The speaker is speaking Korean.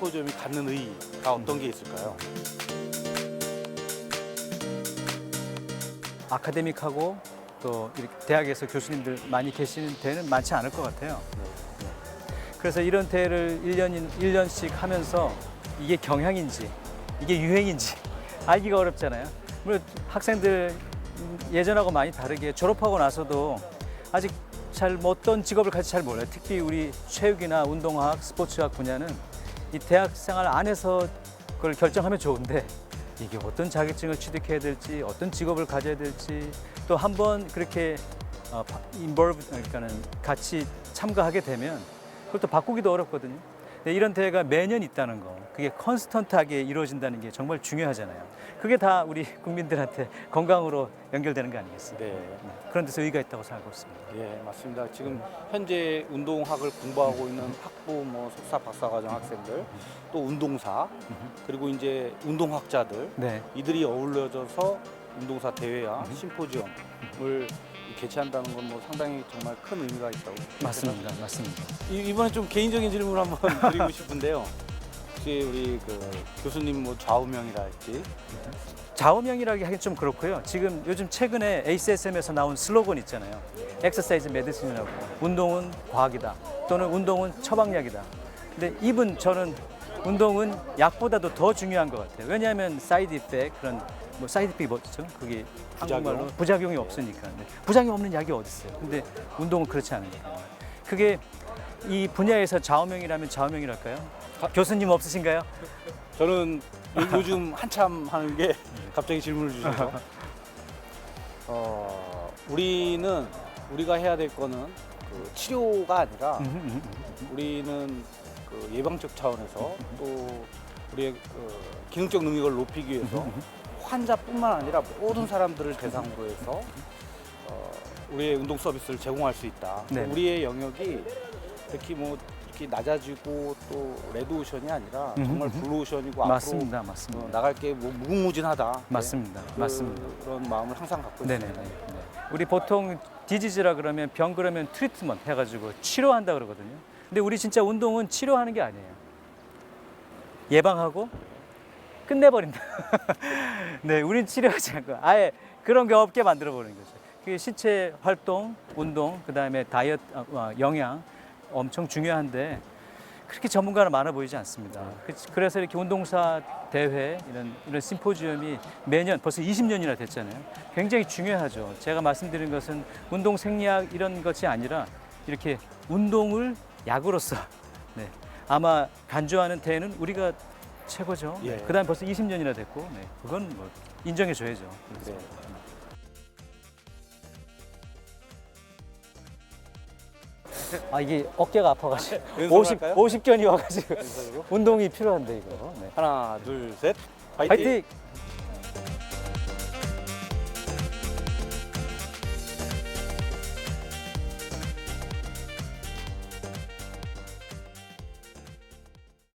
심포지엄이 갖는 의의가 어떤 게 있을까요? 아카데믹하고 또 이렇게 대학에서 교수님들 많이 계시는 대회는 많지 않을 것 같아요. 그래서 이런 대회를 1년, 1년씩 하면서 이게 경향인지 이게 유행인지 알기가 어렵잖아요. 물론 학생들 음, 예전하고 많이 다르게 졸업하고 나서도 아직 잘뭐 어떤 직업을 갈지 잘 몰라요. 특히 우리 체육이나 운동학, 스포츠학 분야는 이 대학 생활 안에서 그걸 결정하면 좋은데 이게 어떤 자격증을 취득해야 될지 어떤 직업을 가져야 될지 또 한번 그렇게 어, 인볼브 그러니까는 같이 참가하게 되면 또 바꾸기도 어렵거든요. 근데 이런 대회가 매년 있다는 거, 그게 컨스턴트하게 이루어진다는 게 정말 중요하잖아요. 그게 다 우리 국민들한테 건강으로 연결되는 거 아니겠습니까? 네. 그런 데서 의의가 있다고 생각하고 있습니다. 예, 맞습니다. 지금 현재 운동학을 공부하고 있는 학부, 뭐 석사, 박사과정 학생들, 또 운동사, 그리고 이제 운동학자들 네. 이들이 어울려져서 운동사 대회와 심포지엄을 개최한다는 건 뭐 상당히 정말 큰 의미가 있다고 맞습니다. 맞습니다. 이- 이번에 좀 개인적인 질문 을 한번 드리고 싶은데요. 혹시 우리 그 교수님 뭐 좌우명이랄지 좌우명이라기 하긴 좀 그렇고요. 지금 요즘 최근에 ACSM에서 나온 슬로건 있잖아요. 엑서사이즈 메디슨이라고. 운동은 과학이다. 또는 운동은 처방약이다. 근데 이분 저는 운동은 약보다도 더 중요한 것 같아요. 왜냐하면 사이드 이펙 그런 뭐 사이드 뭐죠? 그게 부작용. 한국말로 부작용이 없으니까. 네. 부작용 없는 약이 어디 있어요? 근데 운동은 그렇지 않으니까. 그게 이 분야에서 좌우명이라면 좌우명이랄까요? 교수님 없으신가요? 저는 요- 요즘 한참 하는 게 갑자기 질문을 주셔서 어, 우리는 우리가 해야 될 거는 그 치료가 아니라 음, 우리는 그 예방적 차원에서 또 우리의 그 기능적 능력을 높이기 위해서 환자뿐만 아니라 모든 사람들을 대상으로 해서 어, 우리의 운동 서비스를 제공할 수 있다. 네. 우리의 영역이 특히 뭐 이렇게 낮아지고 또 레드오션이 아니라 음, 정말 음. 블루오션이고 맞습니다. 앞으로 맞습니다. 어, 나갈 게 뭐 무궁무진하다. 네. 맞습니다. 그- 맞습니다. 그런 마음을 항상 갖고 네네. 있습니다. 우리 보통 디지즈라 그러면 병 그러면 트리트먼트 해가지고 치료한다 그러거든요. 근데 우리 진짜 운동은 치료하는 게 아니에요. 예방하고 끝내버린다. 네, 우린 치료하지 않고 아예 그런 게 없게 만들어 버리는 거죠. 그 신체 활동, 운동, 그 다음에 다이어트, 아, 아, 영양 엄청 중요한데 그렇게 전문가는 많아 보이지 않습니다. 그- 그래서 이렇게 운동사 대회 이런 이런 심포지엄이 매년 벌써 20년이나 됐잖아요. 굉장히 중요하죠. 제가 말씀드린 것은 운동 생리학 이런 것이 아니라 이렇게 운동을 약으로서 네. 아마 간주하는 대회는 우리가 최고죠. 예. 그다음 벌써 20년이나 됐고 네. 그건 뭐 인정해 줘야죠. 네. 아 이게 어깨가 아파가지고 왼손 50 할까요? 50견이 와가지고. 운동이 필요한데 이거. 네. 하나, 둘, 셋. 파이팅!